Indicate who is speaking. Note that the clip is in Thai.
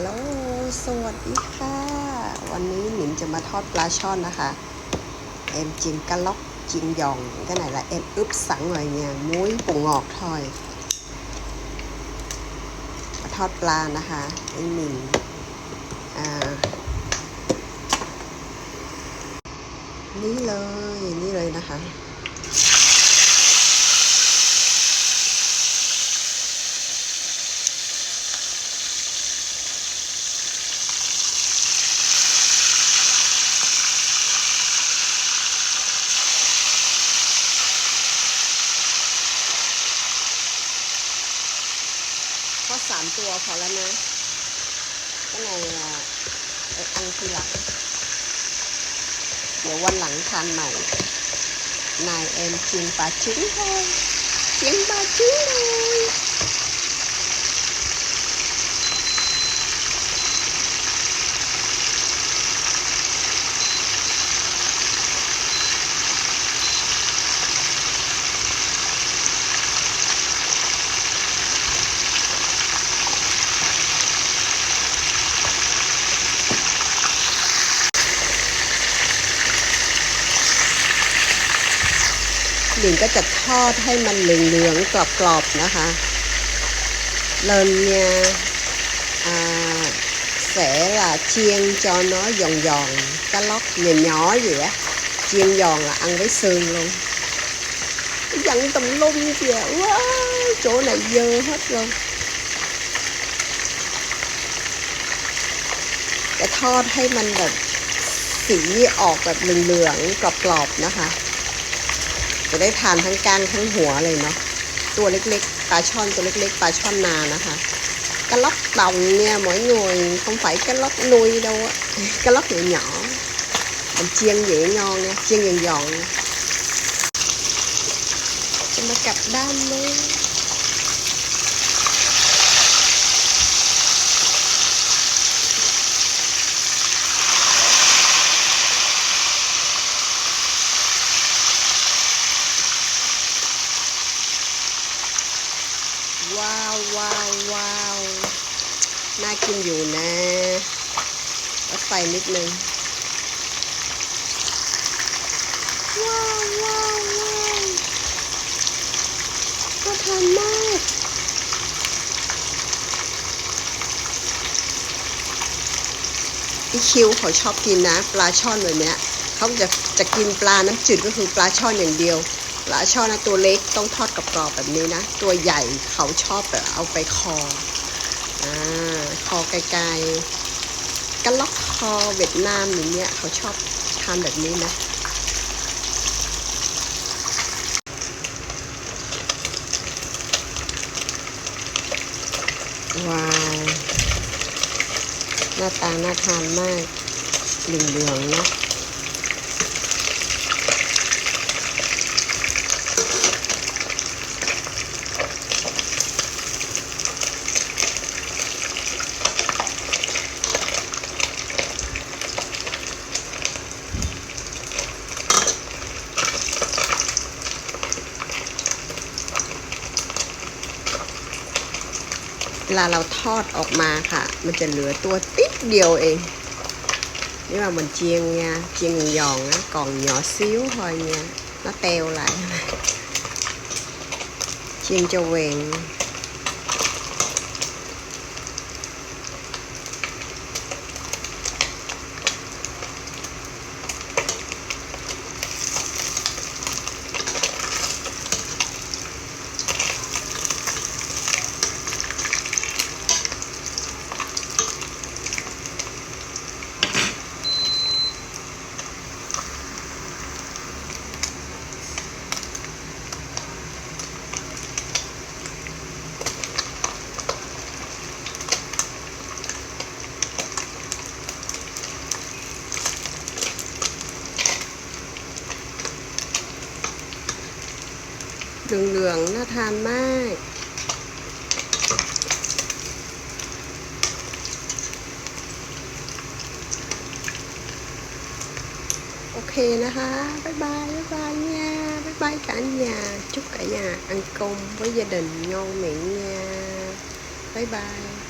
Speaker 1: โลสวัสดีค่ะ วันนี้หมินจะมาทอดปลาช่อนนะคะ เอ็มจิงกะล็อกจิงยองก็ไหนละเอ็มอึบสังหน่อยเนี่ยมุ้ยปุ่งออกทอย มาทอดปลานะคะไอหมินนี่เลย นี่เลยนะคะ สามตัวพอแล้วนะก็ในอะเอออังทีหลังเดี๋ยววันหลังทานใหม่นายเอ็มชิงปลาชิ้นเลยชิงปลาชิ้นเลย หลิงก็จะทอดให้มันเหลืองๆกรอบๆนะคะเริ่ม nha à, sẽ là chiên cho nó giòn giòn cá lóc nhỏ nhỏ vậy á chiên giòn là ăn với xương luôn dặn tùm lum kìa quá chỗ này dơ hết luôn จะทอดให้มันแบบสีออกแบบเหลืองๆกรอบๆนะคะ จะได้ทานทั้งก้างทั้งหัวเลยเนาะตัวเล็กๆปลาช่อนตัวเล็กๆปลาช่อนนานะคะ cá lóc đồng nha mọi người không phải cá lóc nuôi đâu á cá lóc nhỏ nhỏ mình chiên dễ ngon nha chiên giòn giòn nha. จะมากลับด้านเลยว้าวว้าวว้าวน่ากินอยู่นะลดไฟนิดนึงว้าวว้าวว้าวน่าทานมากอีคิวเขาชอบกินนะ ปลาช่อนแบบเนี้ยเขาจะจะกินปลาน้ำจืดก็คือปลาช่อนอย่างเดียว ปลาช่อนนะตัวเล็กต้องทอดกรอบๆแบบนี้นะ ตัวใหญ่เขาชอบแบบเอาไปคออ่าคอไกลๆกระล็อกคอเวียดนามอย่างเงี้ยเขาชอบทานแบบนี้นะว้าว หน้าตาน่าทานมากเหลืองๆเนาะ เวลาเราทอดออกมาค่ะ มันจะเหลือตัวติ๊ดเดียวเองนี่ mà mình chiên nha chiên giòn á còn nhỏ xíu thôi nha nó teo lại chiên cho vàngเหลืองๆน่าทานมาก โอเคนะคะ บ๊ายบาย บ๊ายบายnha,บ๊ายbye cả nhà. Chúc cả nhà ăn cơm với gia đình ngon miệng nha. Bye bye.